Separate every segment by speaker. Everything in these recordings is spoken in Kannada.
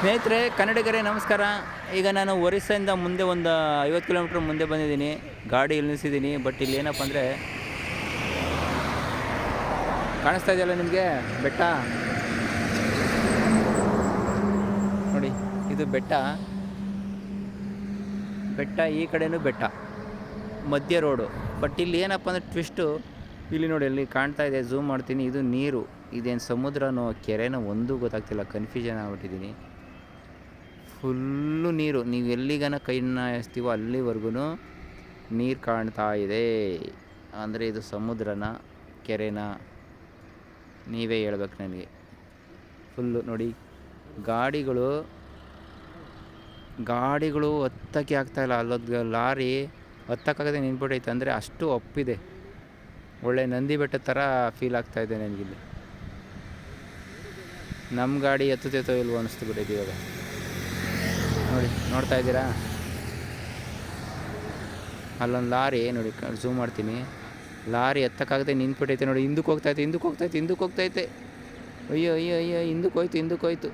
Speaker 1: ಸ್ನೇಹಿತರೆ, ಕನ್ನಡಿಗರೇ, ನಮಸ್ಕಾರ. ಈಗ ನಾನು ಒರಿಸ್ಸಾಯಿಂದ ಮುಂದೆ ಒಂದು ಐವತ್ತು ಕಿಲೋಮೀಟ್ರ್ ಮುಂದೆ ಬಂದಿದ್ದೀನಿ. ಗಾಡಿ ಇಲ್ಲಿ ನಿಲ್ಲಿಸಿದ್ದೀನಿ ಬಟ್ ಇಲ್ಲಿ ಏನಪ್ಪ ಅಂದರೆ ಕಾಣಿಸ್ತಾ ಇದೆಯಲ್ಲ ನಿಮಗೆ? ಬೆಟ್ಟ? ನೋಡಿ, ಇದು ಬೆಟ್ಟ. ಬೆಟ್ಟ, ಈ ಕಡೆನೂ ಬೆಟ್ಟ. ಮಧ್ಯ ರೋಡು. ಬಟ್ ಇಲ್ಲಿ ಏನಪ್ಪ ಅಂದರೆ ಟ್ವಿಸ್ಟು ಇಲ್ಲಿ ನೋಡಿ, ಇಲ್ಲಿ ಕಾಣ್ತಾ ಇದೆ ಝೂಮ್ ಮಾಡ್ತೀನಿ. ಇದು ನೀರು. ಇದೇನು ಸಮುದ್ರನೋ, ಕೆರೆನೋ, ಒಂದೂ ಗೊತ್ತಾಗ್ತಿಲ್ಲ. ಕನ್ಫ್ಯೂಷನ್ ಆಗ್ಬಿಟ್ಟಿದ್ದೀನಿ. ಫುಲ್ಲು ನೀರು. ನೀವು ಎಲ್ಲಿಗನ ಕೈನ ಎಸ್ತೀವೋ ಅಲ್ಲಿವರೆಗೂ ನೀರು ಕಾಣ್ತಾ ಇದೆ. ಅಂದರೆ ಇದು ಸಮುದ್ರನ, ಕೆರೆನ ನೀವೇ ಹೇಳ್ಬೇಕು ನನಗೆ. ಫುಲ್ಲು ನೋಡಿ, ಗಾಡಿಗಳು ಗಾಡಿಗಳು ಹತ್ತಕ್ಕೆ ಆಗ್ತಾಯಿಲ್ಲ ಅಲ್ಲೊಂದು ಲಾರಿ ಹತ್ತಕ್ಕಾಗದೆ ನಿಂತ್ಬಿಟ್ಟೈತೆ ಅಂದರೆ ಅಷ್ಟು ಒಪ್ಪಿದೆ. ಒಳ್ಳೆ ನಂದಿ ಬೆಟ್ಟದ ಥರ ಫೀಲ್ ಆಗ್ತಾಯಿದೆ ನನಗಿಲ್ಲಿ. ನಮ್ಮ ಗಾಡಿ ಎತ್ತುತ್ತೈತೋ ಇಲ್ವೋ ಅನ್ನಿಸ್ತು ಬಿಟ್ಟೈತೆ ಇವಾಗ. ನೋಡಿ, ನೋಡ್ತಾ ಇದ್ದೀರಾ? ಅಲ್ಲೊಂದು ಲಾರಿ ನೋಡಿ ಝೂಮ್ ಮಾಡ್ತೀನಿ. ಲಾರಿ ಎತ್ತಕ್ಕಾಗದೆ ನಿಂತ್ಬಿಟ್ಟೈತೆ ನೋಡಿ, ಹಿಂದಕ್ಕೆ ಹೋಗ್ತೈತೆ ಹಿಂದಕ್ಕೆ ಹೋಗ್ತೈತೆ ಹಿಂದಕ್ಕೆ ಹೋಗ್ತೈತೆ ಅಯ್ಯೋ ಅಯ್ಯೋ ಅಯ್ಯೋ, ಹಿಂದಕ್ಕೆ ಹೋಯ್ತು ಹಿಂದಕ್ಕೆ ಹೋಯ್ತು.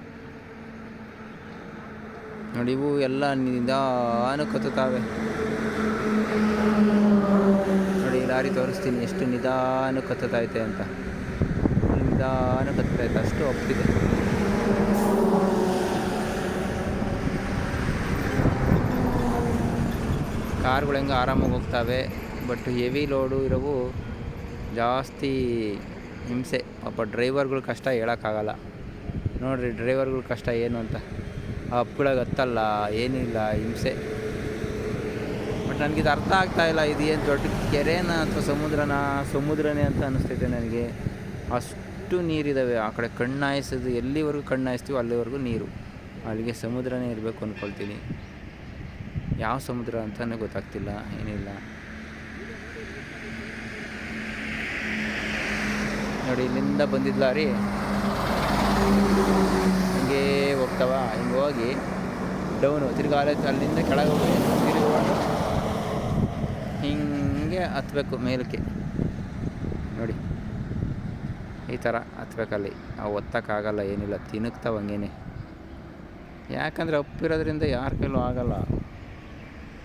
Speaker 1: ನೋಡಿ, ಇವು ಎಲ್ಲ ನಿಧಾನಕ್ಕೆ ಹತ್ತುತ್ತಾವೆ ನೋಡಿ ಲಾರಿ ತೋರಿಸ್ತೀನಿ, ಎಷ್ಟು ನಿಧಾನಕ್ಕೆ ಹತ್ತತೈತೆ ಅಂತ. ನಿಧಾನಕ್ಕೆ ಹತ್ತೈತೆ ಅಷ್ಟು ಒಪ್ಪಿದೆ. ಕಾರ್ಗಳು ಹೆಂಗೆ ಆರಾಮಾಗಿ ಹೋಗ್ತವೆ ಬಟ್ ಹೆವಿ ಲೋಡು ಇರೋವು ಜಾಸ್ತಿ ಹಿಂಸೆ. ಪಾಪ ಡ್ರೈವರ್ಗಳು ಕಷ್ಟ ಹೇಳೋಕ್ಕಾಗಲ್ಲ. ನೋಡಿರಿ ಡ್ರೈವರ್ಗಳ ಕಷ್ಟ ಏನು ಅಂತ. ಆ ಅಪ್ಗಳಾಗ ಹತ್ತಲ್ಲ ಏನಿಲ್ಲ ಹಿಂಸೆ. ಬಟ್ ನನಗಿದು ಅರ್ಥ ಆಗ್ತಾ ಇದು ಏನು ದೊಡ್ಡ ಕೆರೆನ ಅಥವಾ ಸಮುದ್ರನ? ಸಮುದ್ರನೇ ಅಂತ ಅನ್ನಿಸ್ತೈತೆ ನನಗೆ. ಅಷ್ಟು ನೀರಿದ್ದಾವೆ ಆ ಕಡೆ ಕಣ್ಣಾಯಿಸೋದು, ಎಲ್ಲಿವರೆಗೂ ಕಣ್ಣಾಯಿಸ್ತೀವೋ ಅಲ್ಲಿವರೆಗೂ ನೀರು. ಅಲ್ಲಿಗೆ ಸಮುದ್ರನೇ ಇರಬೇಕು ಅಂದ್ಕೊಳ್ತೀನಿ ಯಾವ ಸಮುದ್ರ ಅಂತಲೇ ಗೊತ್ತಾಗ್ತಿಲ್ಲ, ಏನಿಲ್ಲ. ನೋಡಿ, ಇಲ್ಲಿಂದ ಬಂದಿದ್ದ ಲಾರಿ ಹಿಂಗೆ ಹೋಗ್ತಾವ. ಹಿಂಗೆ ಹೋಗಿ ಡೌನು, ತಿರ್ಗಿ ಅಲೆ ಅಲ್ಲಿಂದ ಕೆಳಗೆ ಹೋಗಿ ಹಿಂಗೆ ಹತ್ಬೇಕು ಮೇಲಕ್ಕೆ. ನೋಡಿ, ಈ ಥರ ಹತ್ಬೇಕಲ್ಲಿ. ಅವು ಒತ್ತಕ್ಕಾಗಲ್ಲ, ಏನಿಲ್ಲ, ತಿನ್ನುಕ್ತಾವ ಹಂಗೇನೆ. ಯಾಕಂದರೆ ಅಪ್ಪಿರೋದ್ರಿಂದ ಯಾರ ಕೈಲೂ ಆಗಲ್ಲ.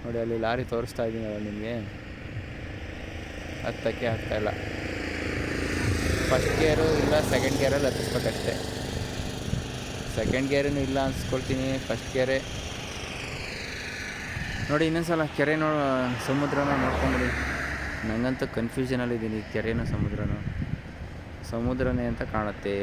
Speaker 1: ನೋಡಿ, ಅಲ್ಲಿ ಲಾರಿ ತೋರಿಸ್ತಾ ಇದ್ದೀನಲ್ಲ ನಿಮಗೆ. ಹತ್ತಕ್ಕೆ ಆಗ್ತಾಯಿಲ್ಲ ಫಸ್ಟ್ ಗೇರು ಇಲ್ಲ ಸೆಕೆಂಡ್ ಗೇರಲ್ಲಿ ಹತ್ತಿಸ್ಬೇಕಷ್ಟೆ. ಸೆಕೆಂಡ್ ಗೇರೂ ಇಲ್ಲ ಅನ್ಸ್ಕೊಳ್ತೀನಿ ಫಸ್ಟ್ ಗೇರೆ ನೋಡಿ, ಇನ್ನೊಂದ್ಸಲ ಕೆರೆ ನೋ ಸಮುದ್ರನ ನೋಡ್ಕೊಂಬಿಡಿ. ನನಗಂತೂ ಕನ್ಫ್ಯೂಷನಲ್ಲಿದ್ದೀನಿ ಕೆರೆನೋ, ಸಮುದ್ರನೋ. ಸಮುದ್ರನೇ ಅಂತ ಕಾಣುತ್ತೆ.